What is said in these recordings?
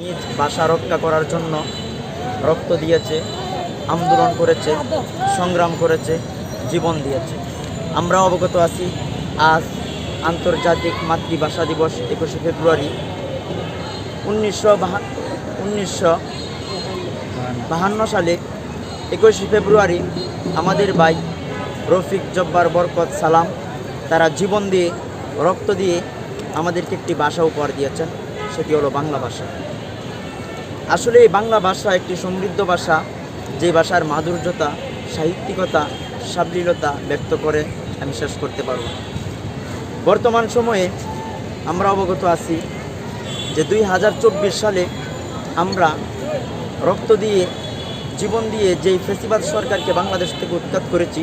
নিজ ভাষা রক্ষা করার জন্য রক্ত দিয়েছে, আন্দোলন করেছে, সংগ্রাম করেছে, জীবন দিয়েছে। আমরা অবগত আছি, আজ আন্তর্জাতিক মাতৃভাষা দিবস একুশে ফেব্রুয়ারি। উনিশশো উনিশশো বাহান্ন সালে একুশে ফেব্রুয়ারি আমাদের ভাই রফিক জব্বার বরকত সালাম, তারা জীবন দিয়ে, রক্ত দিয়ে আমাদেরকে একটি ভাষা উপহার দিয়েছেন, সেটি হলো বাংলা ভাষা। আসলে এই বাংলা ভাষা একটি সমৃদ্ধ ভাষা যে ভাষার মাধুর্যতা সাহিত্যিকতা সাবলীলতা ব্যক্ত করে আমি শেষ করতে পারব। বর্তমান সময়ে আমরা অবগত আছি যে দুই হাজার চব্বিশ সালে আমরা রক্ত দিয়ে জীবন দিয়ে যেই ফেসিবাদ সরকারকে বাংলাদেশ থেকে উৎখাত করেছি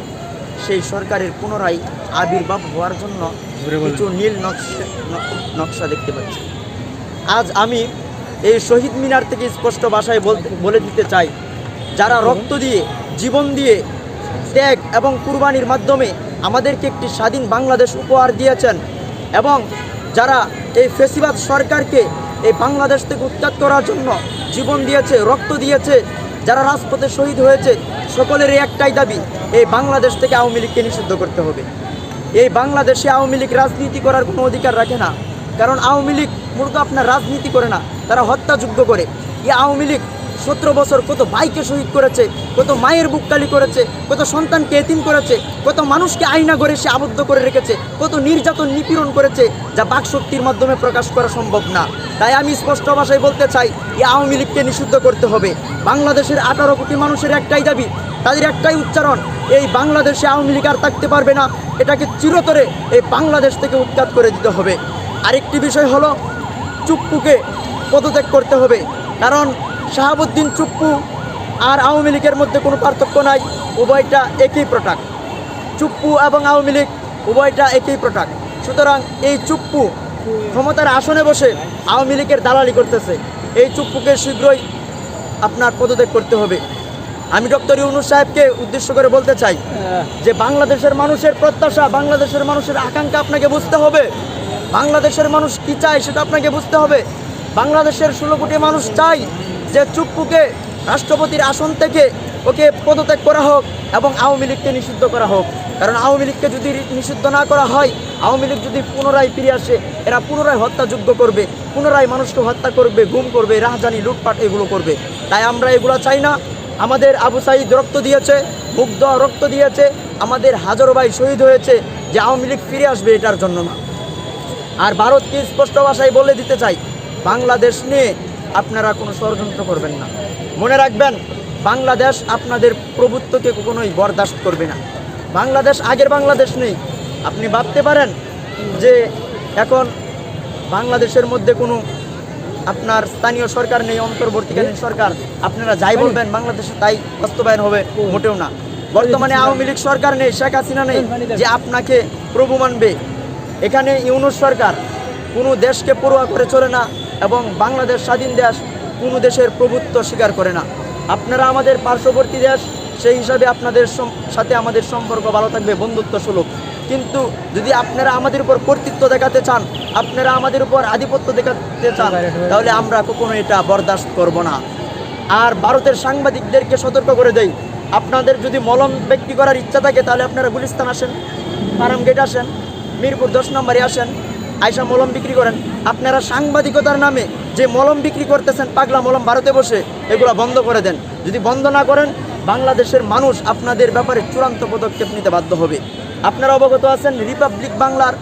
সেই সরকারের পুনরায় আবির্ভাব হওয়ার জন্য কিছু নীল নকশা নকশা দেখতে পাচ্ছি। আজ আমি এই শহীদ মিনার থেকে স্পষ্ট ভাষায় বলে দিতে চাই, যারা রক্ত দিয়ে, জীবন দিয়ে ত্যাগ এবং কুরবানির মাধ্যমে আমাদেরকে একটি স্বাধীন বাংলাদেশ উপহার দিয়েছেন এবং যারা এই ফেসিবাদ সরকারকে এই বাংলাদেশ থেকে উৎখাত করার জন্য জীবন দিয়েছে, রক্ত দিয়েছে, যারা রাজপথে শহীদ হয়েছে, সকলেরই একটাই দাবি, এই বাংলাদেশ থেকে আওয়ামী লীগকে নিষিদ্ধ করতে হবে। এই বাংলাদেশে আওয়ামী লীগ রাজনীতি করার কোনো অধিকার রাখে না, কারণ আওয়ামী লীগ মূলত আপনার রাজনীতি করে না, তারা হত্যাযোগ্য করে। এই আওয়ামী লীগ সতেরো বছর কত ভাইকে শহীদ করেছে, কত মায়ের বুককালি করেছে, কত সন্তানকে এতিম করেছে, কত মানুষকে আয়না করে সে আবদ্ধ করে রেখেছে, কত নির্যাতন নিপীড়ন করেছে, যা বাকশক্তির মাধ্যমে প্রকাশ করা সম্ভব না। তাই আমি স্পষ্ট ভাষায় বলতে চাই, এই আওয়ামী লীগকে নিষিদ্ধ করতে হবে। বাংলাদেশের আঠারো কোটি মানুষের একটাই দাবি, তাদের একটাই উচ্চারণ, এই বাংলাদেশে আওয়ামী লীগ আর থাকতে পারবে না। এটাকে চিরতরে এই বাংলাদেশ থেকে উৎখাত করে দিতে হবে। আরেকটি বিষয় হলো চুপ্পুকে পদত্যাগ করতে হবে। কারণ শাহাবুদ্দিন চুপ্পু আর আওয়ামী লীগের মধ্যে কোনো পার্থক্য নাই, উভয়টা একই প্রোডাক্ট। চুপ্পু এবং আওয়ামী লীগ উভয়টা একই প্রোডাক্ট। সুতরাং এই চুপ্পু ক্ষমতার আসনে বসে আওয়ামী লীগের দালালি করতেছে। এই চুপ্পুকে শীঘ্রই আপনার পদত্যাগ করতে হবে। আমি ডক্টর ইউনুস সাহেবকে উদ্দেশ্য করে বলতে চাই যে বাংলাদেশের মানুষের প্রত্যাশা, বাংলাদেশের মানুষের আকাঙ্ক্ষা আপনাকে বুঝতে হবে। বাংলাদেশের মানুষ কি চায় সেটা আপনাকে বুঝতে হবে। বাংলাদেশের ষোলো কোটি মানুষ চাই যে চুপ্পুকে, রাষ্ট্রপতির আসন থেকে ওকে পদত্যাগ করা হোক এবং আওয়ামী লীগকে নিষিদ্ধ করা হোক। কারণ আওয়ামী লীগকে যদি নিষিদ্ধ না করা হয়, আওয়ামী লীগ যদি পুনরায় ফিরে আসে, এরা পুনরায় হত্যাযোগ্য করবে, পুনরায় মানুষকে হত্যা করবে, গুম করবে, রাহজানি, লুটপাট এগুলো করবে। তাই আমরা এগুলো চাই না। আমাদের আবু সাইদ রক্ত দিয়েছে, মুগ্ধ রক্ত দিয়েছে। আমাদের হাজারো ভাই শহীদ হয়েছে যে আওয়ামী লীগ ফিরে আসবে এটার জন্য না। আর ভারতকে স্পষ্ট ভাষায় বলে দিতে চাই বাংলাদেশ নিয়ে আপনারা কোনো ষড়যন্ত্র করবেন না। মনে রাখবেন বাংলাদেশ আপনাদের প্রভুত্বকে কখনোই বরদাস্ত করবে না। বাংলাদেশ আগের বাংলাদেশ নেই। আপনি ভাবতে পারেন যে এখন বাংলাদেশের মধ্যে কোনো আপনার স্থানীয় সরকার নেই অন্তর্বর্তীকালীন সরকার। আপনারা যাই বলবেন বাংলাদেশে তাই বাস্তবায়ন হবে মোটেও না। বর্তমানে আওয়ামী লীগ সরকার নেই শেখ হাসিনা নেই যে আপনাকে প্রভু মানবে। এখানে ইউনুস সরকার কোনো দেশকে পড়ুয়া করে চলে না এবং বাংলাদেশ স্বাধীন দেশ কোনো দেশের প্রভুত্ব স্বীকার করে না। আপনারা আমাদের পার্শ্ববর্তী দেশ, সেই হিসাবে আপনাদের সাথে আমাদের সম্পর্ক ভালো থাকবে বন্ধুত্ব সুলভ কিন্তু যদি আপনারা আমাদের উপর কর্তৃত্ব দেখাতে চান, আপনারা আমাদের উপর আধিপত্য দেখাতে চান, তাহলে আমরা কখনো এটা বরদাস্ত করব না। আর ভারতের সাংবাদিকদেরকে সতর্ক করে দেই, আপনাদের যদি মলম ব্যক্তি করার ইচ্ছা থাকে, তাহলে আপনারা গুলিস্তান আসেন ফার্ম গেট আসেন। মিরপুর দশ নম্বরে আসেন আয়সা মলম বিক্রি করেন। আপনারা সাংবাদিকতার নামে যে মলম বিক্রি করতেছেন, পাগলা মলম ভারতে বসে, এগুলো বন্ধ করে দেন। যদি বন্ধ না করেন, বাংলাদেশের মানুষ আপনাদের ব্যাপারে চূড়ান্ত পদক্ষেপ নিতে বাধ্য হবে। আপনারা অবগত আছেন, রিপাবলিক বাংলার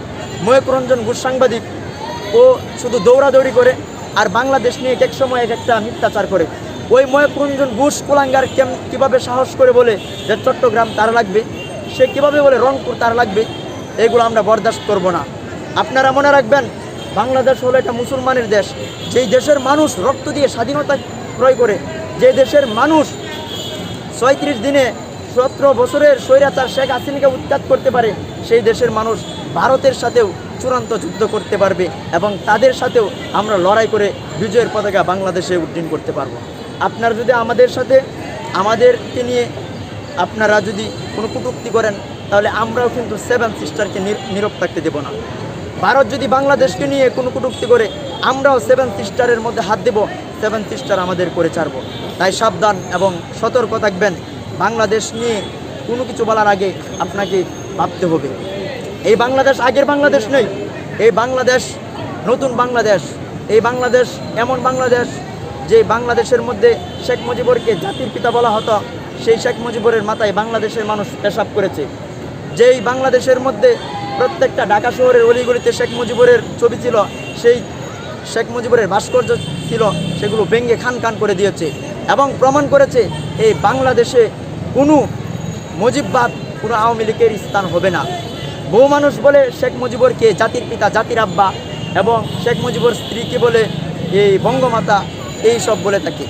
ময়ূকরঞ্জন ঘোষ সাংবাদিক। ও শুধু দৌড়াদৌড়ি করে, আর বাংলাদেশ নিয়ে এক এক সময় এক একটা মিথ্যাচার করে। ওই ময়ূরঞ্জন ঘোষ কুলাঙ্গার কেম, কীভাবে সাহস করে বলে যে চট্টগ্রাম তার লাগবে, সে কীভাবে বলে রংপুর তার লাগবে এগুলো আমরা বরদাস্ত করব না। আপনারা মনে রাখবেন, বাংলাদেশ হলো একটা মুসলমানের দেশ। যেই দেশের মানুষ রক্ত দিয়ে স্বাধীনতা ক্রয় করে, যে দেশের মানুষ ছয়ত্রিশ দিনে সতেরো বছরের স্বৈরাচার শেখ হাসিনাকে উৎখাত করতে পারে, সেই দেশের মানুষ ভারতের সাথেও চূড়ান্ত যুদ্ধ করতে পারবে এবং তাদের সাথেও আমরা লড়াই করে বিজয়ের পতাকা বাংলাদেশে উড্ডীন করতে পারব। আপনারা যদি আমাদের সাথে, আমাদেরকে নিয়ে আপনারা যদি কোনো কটূক্তি করেন তাহলে আমরাও কিন্তু সেভেন সিস্টারকে নীরব থাকতে দেব না। ভারত যদি বাংলাদেশকে নিয়ে কোনো কটূক্তি করে, আমরাও সেভেন সিস্টারের মধ্যে হাত দেব সেভেন সিস্টার আমাদের করে ছাড়ব। তাই সাবধান এবং সতর্ক থাকবেন। বাংলাদেশ নিয়ে কোনো কিছু বলার আগে আপনাকে ভাবতে হবে। এই বাংলাদেশ আগের বাংলাদেশ নেই এই বাংলাদেশ নতুন বাংলাদেশ। এই বাংলাদেশ এমন বাংলাদেশ যে বাংলাদেশের মধ্যে শেখ মুজিবুরকে জাতির পিতা বলা হতো। সেই শেখ মুজিবুরের মাথায় বাংলাদেশের মানুষ পেশাব করেছে। যেই বাংলাদেশের মধ্যে প্রত্যেকটা ঢাকা শহরের অলিগলিতে শেখ মুজিবুরের ছবি ছিল, সেই শেখ মুজিবুরের ভাস্কর্য ছিল, সেগুলো ভেঙ্গে খান খান করে দিয়েছে এবং প্রমাণ করেছে এই বাংলাদেশে কোনো মুজিববাদ, কোনো আওয়ামী লীগের স্থান হবে না। বহু মানুষ বলে শেখ মুজিবুরকে জাতির পিতা, জাতির আব্বা এবং শেখ মুজিবুর স্ত্রীকে বলে এই বঙ্গমাতা, এই সব বলে থাকে।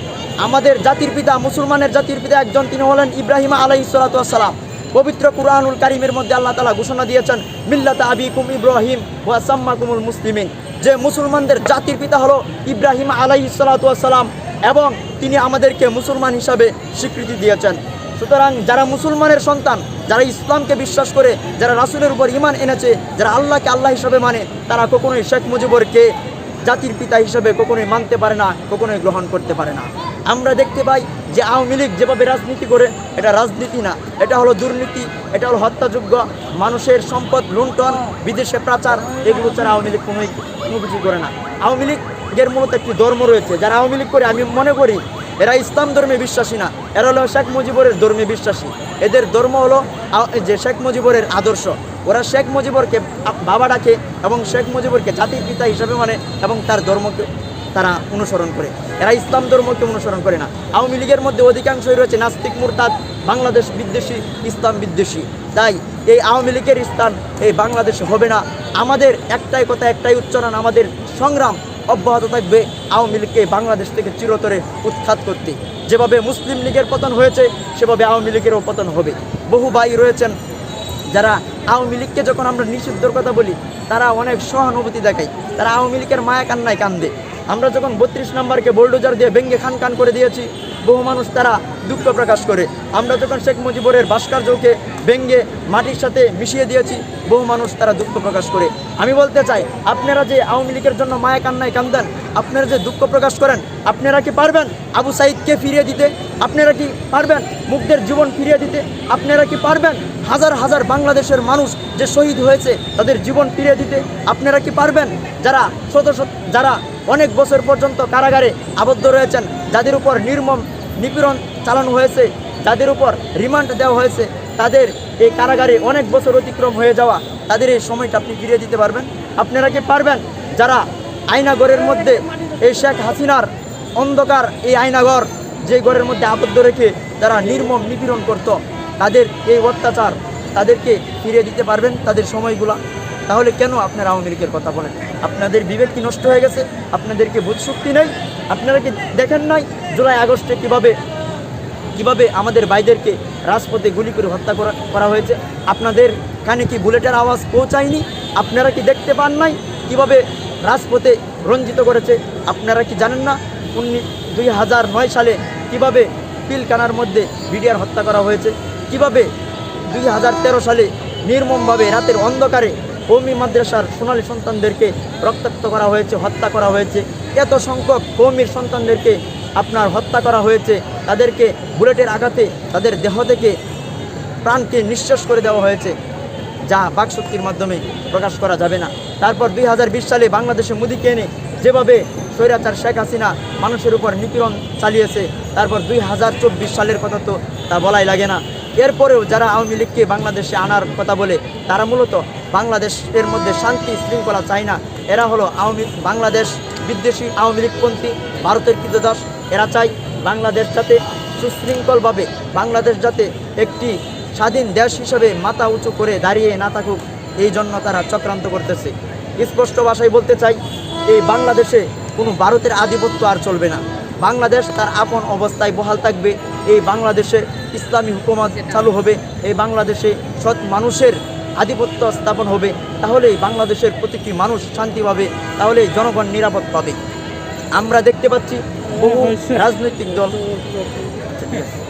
আমাদের জাতির পিতা, মুসলমানের জাতির পিতা একজন, তিনি হলেন ইব্রাহিম আলাই সালাতাম পবিত্র কুরআনুল কারিমের মধ্যে আল্লাহ তালা ঘোষণা দিয়েছেন, মিল্লাতা আবিকুম ইব্রাহিম ওয়া সাম্মাকুমুল মুসলিমিন। যে মুসলমানদের জাতির পিতা হলো ইব্রাহিম আলাই সালাতাম এবং তিনি আমাদেরকে মুসলমান হিসাবে স্বীকৃতি দিয়েছেন। সুতরাং যারা মুসলমানের সন্তান, যারা ইসলামকে বিশ্বাস করে, যারা রাসুলের উপর ইমান এনেছে, যারা আল্লাহকে আল্লাহ হিসাবে মানে তারা কখনোই শেখ মুজিবরকে জাতির পিতা হিসাবে কখনোই মানতে পারে না, কখনোই গ্রহণ করতে পারে না। আমরা দেখতে পাই যে আওয়ামী লীগ যেভাবে রাজনীতি করে, এটা রাজনীতি না। এটা হলো দুর্নীতি, এটা হলো হত্যাযোগ্য মানুষের সম্পদ লুণ্ঠন, বিদেশে প্রাচার, এগুলো ছাড়া আওয়ামী লীগ কোনো কিছু করে না। আওয়ামী লীগের মূলত একটি ধর্ম রয়েছে, যারা আওয়ামী লীগ করে, আমি মনে করি এরা ইসলাম ধর্মে বিশ্বাসী না, এরা হলো শেখ মুজিবুরের ধর্মে বিশ্বাসী। এদের ধর্ম হলো যে শেখ মুজিবুরের আদর্শ। ওরা শেখ মুজিবরকে বাবা ডাকে এবং শেখ মুজিবুরকে জাতির পিতা হিসাবে মানে এবং তার ধর্মকে তারা অনুসরণ করে। এরা ইসলাম ধর্মকে অনুসরণ করে না। আওয়ামী লীগের মধ্যে অধিকাংশই রয়েছে নাস্তিক, মুরতাদ, বাংলাদেশ বিদ্বেষী, ইসলাম বিদ্বেষী। তাই এই আওয়ামী লীগের স্থান এই বাংলাদেশে হবে না। আমাদের একটাই কথা, একটাই উচ্চারণ, আমাদের সংগ্রাম অব্যাহত থাকবে আওয়ামী লীগকে বাংলাদেশ থেকে চিরতরে উৎখাত করতে। যেভাবে মুসলিম লীগের পতন হয়েছে, সেভাবে আওয়ামী লীগেরও পতন হবে। বহু ভাই রয়েছেন যারা আওয়ামী লীগকে যখন আমরা নিষিদ্ধর কথা বলি, তারা অনেক সহানুভূতি দেখায়। তারা আওয়ামী লীগের মায়া কান্নায় কান্দে। আমরা যখন বত্রিশ নম্বরকে বোল্ডোজার দিয়ে ভেঙ্গে খান খান করে দিয়েছি, বহু মানুষ তারা দুঃখ প্রকাশ করে। আমরা যখন শেখ মুজিবুরের ভাস্কর্যকে ভেঙ্গে মাটির সাথে মিশিয়ে দিয়েছি, বহু মানুষ তারা দুঃখ প্রকাশ করে। আমি বলতে চাই, আপনারা যে আওয়ামী লীগের জন্য মায়া কান্নায় কান্দেন, আপনারা যে দুঃখ প্রকাশ করেন, আপনারা কি পারবেন আবু সাইদকে ফিরিয়ে দিতে? আপনারা কি পারবেন মুগ্ধের জীবন ফিরিয়ে দিতে? আপনারা কি পারবেন হাজার হাজার বাংলাদেশের মানুষ যে শহীদ হয়েছে, তাদের জীবন ফিরিয়ে দিতে? আপনারা কি পারবেন? যারা শত যারা অনেক বছর পর্যন্ত কারাগারে আবদ্ধ রয়েছেন। যাদের উপর নির্মম নিপীড়ন চালানো হয়েছে, যাদের উপর রিমান্ড দেওয়া হয়েছে, তাদের এই কারাগারে অনেক বছর অতিক্রম হয়ে যাওয়া, তাদের এই সময়টা আপনি ফিরিয়ে দিতে পারবেন। আপনারা কি পারবেন? যারা আয়নাগরের মধ্যে এই শেখ হাসিনার অন্ধকার এই আয়নাগর যে ঘরের মধ্যে আবদ্ধ রেখে তারা নির্মম নিপীড়ন করত, তাদের এই অত্যাচার তাদেরকে ফিরিয়ে দিতে পারবেন, তাদের সময়গুলা তাহলে কেন আপনারা আওয়ামী লীগের কথা বলেন? আপনাদের বিবেক কি নষ্ট হয়ে গেছে? আপনাদেরকে বোধ শক্তি নেই? আপনারা কি দেখেন নাই জুলাই আগস্টে কীভাবে কীভাবে আমাদের ভাইদেরকে রাজপথে গুলি করে হত্যা করা হয়েছে? আপনাদের কানে কি বুলেটের আওয়াজ পৌঁছায়নি? আপনারা কি দেখতে পান নাই কীভাবে রাজপথে রঞ্জিত করেছে? আপনারা কি জানেন না? উনিশ দুই হাজার নয় সালে কীভাবে পিলকানার মধ্যে বিডিআর হত্যা করা হয়েছে? কীভাবে দুই হাজার তেরো সালে নির্মমভাবে রাতের অন্ধকারে কৌমি মাদ্রাসার সোনালী সন্তানদেরকে রক্তাক্ত করা হয়েছে, হত্যা করা হয়েছে। এত সংখ্যক কৌমির সন্তানদেরকে আপনার হত্যা করা হয়েছে। তাদেরকে বুলেটের আঘাতে তাদের দেহ থেকে প্রাণকে নিঃশ্বাস করে দেওয়া হয়েছে। যা বাকশক্তির মাধ্যমে প্রকাশ করা যাবে না। তারপর দুই হাজার বিশ সালে বাংলাদেশে মোদীকে এনে যেভাবে স্বৈরাচার শেখ হাসিনা মানুষের উপর নিপীড়ন চালিয়েছে, তারপর দুই হাজার চব্বিশ সালের কথা তো তা বলাই লাগে না। এরপরেও যারা আওয়ামী লীগকে বাংলাদেশে আনার কথা বলে, তারা মূলত বাংলাদেশের মধ্যে শান্তি শৃঙ্খলা চায় না। এরা হলো আওয়ামী বাংলাদেশ বিদ্বেষী আওয়ামী লীগপন্থী, ভারতের কৃতদাস। এরা চায় বাংলাদেশ যাতে সুশৃঙ্খলভাবে, বাংলাদেশ যাতে একটি স্বাধীন দেশ হিসেবে মাথা উঁচু করে দাঁড়িয়ে না থাকুক, এই জন্য তারা চক্রান্ত করতেছে। স্পষ্ট ভাষায় বলতে চাই, এই বাংলাদেশে কোনো ভারতের আধিপত্য আর চলবে না। বাংলাদেশ তার আপন অবস্থায় বহাল থাকবে। এই বাংলাদেশে ইসলামী হুকুমত চালু হবে। এই বাংলাদেশে সৎ মানুষের আধিপত্য স্থাপন হবে তাহলেই বাংলাদেশের প্রতিটি মানুষ শান্তি পাবে তাহলেই জনগণ নিরাপদ পাবে। আমরা দেখতে পাচ্ছি বহু রাজনৈতিক দল। আচ্ছা।